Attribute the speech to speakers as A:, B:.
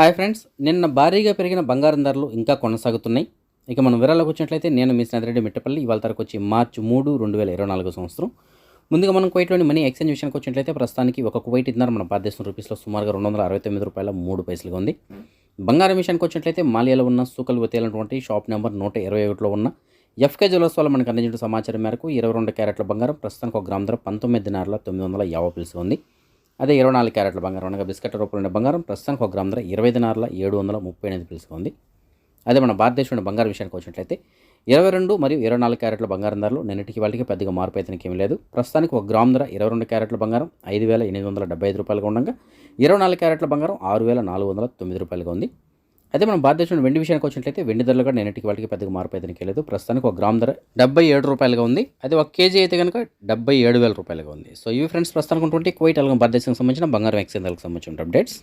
A: Hi friends నిన్న భారీగా పెరిగిన బంగారం ధరలు ఇంకా కొనసాగుతున్నాయి. ఇక మనం వివరాలకు వచ్చినట్లయితే నేను మీ స్నేహితుడి మిట్టపల్లి ఇవాళ తరకు వచ్చి మార్చి మూడు రెండు వేల ఇరవై నాలుగు సంవత్సరం. ముందుగా మనం కువైట్లోని మనీ ఎక్స్చేంజ్ విషయానికి వచ్చినట్లయితే ప్రస్తుతానికి ఒక కువైట్ ఇద్దరు మన భారతదేశం రూపీస్లో సుమారుగా రెండు వందల అరవై తొమ్మిది రూపాయల మూడు పైసలుగా ఉంది. బంగారం విషయానికి వచ్చినట్లయితే మాలియాలో ఉన్న సూకల్ వతేలటువంటి షాప్ నెంబర్ నూట ఇరవై ఒకటిలో ఉన్న ఎఫ్కే జ్యువెలర్స్ వల్ల మనకు అందించిన సమాచారం మేరకు ఇరవై రెండు క్యారెట్ల బంగారం ప్రస్తుతానికి ఒక గ్రామ ధర పంతొమ్మిది దినారుల తొమ్మిది వందల యాభై పిలుసుగా ఉంది. అదే ఇరవై నాలుగు క్యారెట్ల బంగారం. అనగా బిస్కెట్ రూపంలో ఉండే బంగారం ప్రస్తుతానికి ఒక గ్రామ ధర ఇరవై దినారుల ఏడు వందల ముప్పై ఎనిమిది తెలుసుకుంది అదే మన భారతదేశంలో బంగారం విషయానికి వచ్చినట్లయితే ఇరవై రెండు మరియు ఇరవై నాలుగు క్యారెట్ల బంగారం ధరలు నిన్నటికి వాళ్ళకి పెద్దగా మార్పు అయితే ఏమీ లేదు. ప్రస్తుతానికి ఒక గ్రామ్ ధర ఇరవై రెండు క్యారెట్ల బంగారం ఐదు వేల ఎనిమిది వందల డెబ్బై ఐదు రూపాయలుగా ఉండగా ఇరవై నాలుగు క్యారెట్ల బంగారం ఆరు వేల నాలుగు వందల తొమ్మిది రూపాయలుగా ఉంది. అదే మనం భారతదేశంలో వెండి విషయానికి వచ్చినట్లయితే వెండి ధరలు కూడా నేనటికి వాళ్ళకి పెద్దగా మార్పు అయితే లేదు. ప్రస్తుతానికి ఒక గ్రామ్ ధర డెబ్బై ఏడు రూపాయలుగా ఉంది. అదే ఒక కేజీ అయితే కనుక డెబ్బై ఏడు వేల రూపాయలుగా ఉంది. సో ఇవి ఫ్రెండ్స్ ప్రస్తుతానికి ఉన్నటువంటి క్వైట్ అలాగే భారతదేశానికి సంబంధించిన బంగారం ఎక్స్చేంజ్కి సంబంధించిన అప్డేట్స్